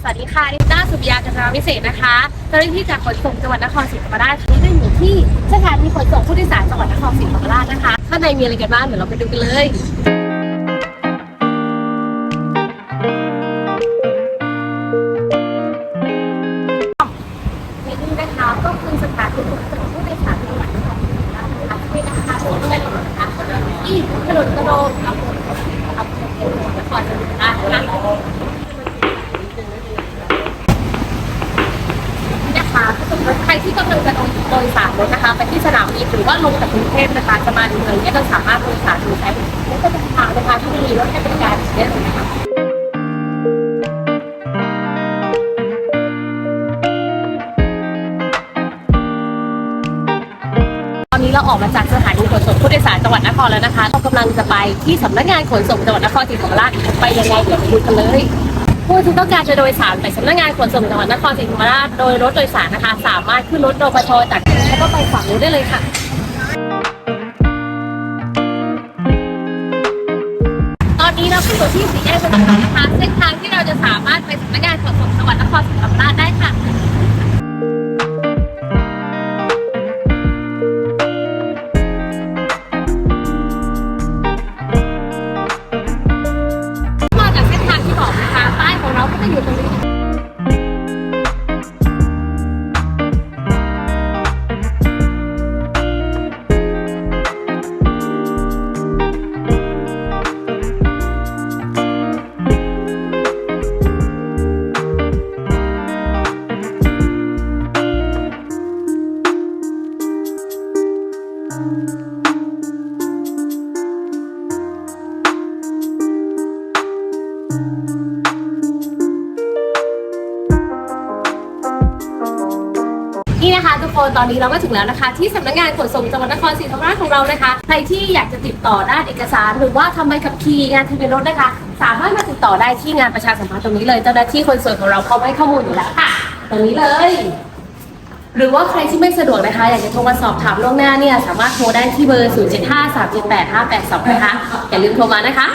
สวัสดีค่ะดิต้าสุบิยากัญจนาวิเศษนะคะเจ้าหน้าที่จากขนส่งจังหวัดนครศรีธรรมราชนี้ได้อยู่ที่สถานีขนส่งผู้โดยสารจังหวัดนครศรีธรรมราชนะคะข้างในมีอะไรกันบ้างเดี๋ยวเราไปดูกันเลยนี่นะคะก็คือสถานีขนส่งผู้โดยสารจังหวัดนครศรีธรรมราชนะคะที่นะคะถนนเป็นถนนนะคะที่ถนนกระโดงอำเภออำเภอเมืองจังหวัดนครศรีธรรมราชนะคะนี่นะคะถ้าสมมติใครที่ กำลังจะโดยสารรถนะคะไปที่สนามบินหรือว่าลงจากกรุงเทพนะคะจะมาในเมืองเนี่ยก็สามารถโดยสารโดยใช้รถประจำทางนะคะที่มีรถให้บริการได้เลยนะคะตอนนี้เราออกมาจากสถานีขนส่งผู้โดยสารจังหวัดนครแล้วนะคะเรากำลังจะไปที่สำนักงานขนส่งจังหวัดนครศรีธรรมราชไปยังไงเดี๋ยวไปดูกันเลย ผู้ที่ต้องการจะโดยสารไปสำนักงานขนส่งจังหวัดนครศรีธรรมราชโดยรถโดยสารนะคะ สามารถขึ้นรถโดปชจากแล้วก็ไปฝั่งนู้นได้เลยค่ะ ตอนนี้เราขึ้นอยู่ที่สี่แยกเป็นนะคะเส้นทางที่เราจะสามารถไปสำนักงานขนส่งจังหวัดนคร นี่นะคะทุกคนตอนนี้เราก็ถึงแล้วนะคะ ที่สำนักงานขนส่งจังหวัดนครศรีธรรมราชของเรานะคะ ใครที่อยากจะติดต่อด้านเอกสาร หรือว่าทำใบขับขี่งานทะเบียนรถนะคะ สามารถมาติดต่อได้ที่งานประชาสัมพันธ์ตรงนี้เลยเจ้าหน้าที่คนส่วยของเราเขาให้ข้อมูลอยู่แล้วค่ะ ตรงนี้เลย หรือว่าใครที่ไม่สะดวกนะคะ อยากจะโทรมาสอบถามล่วงหน้าเนี่ยสามารถโทรได้ที่เบอร์ 0 7 5 3 7 8 5 8 2 นะคะอย่าลืมโทรมานะคะ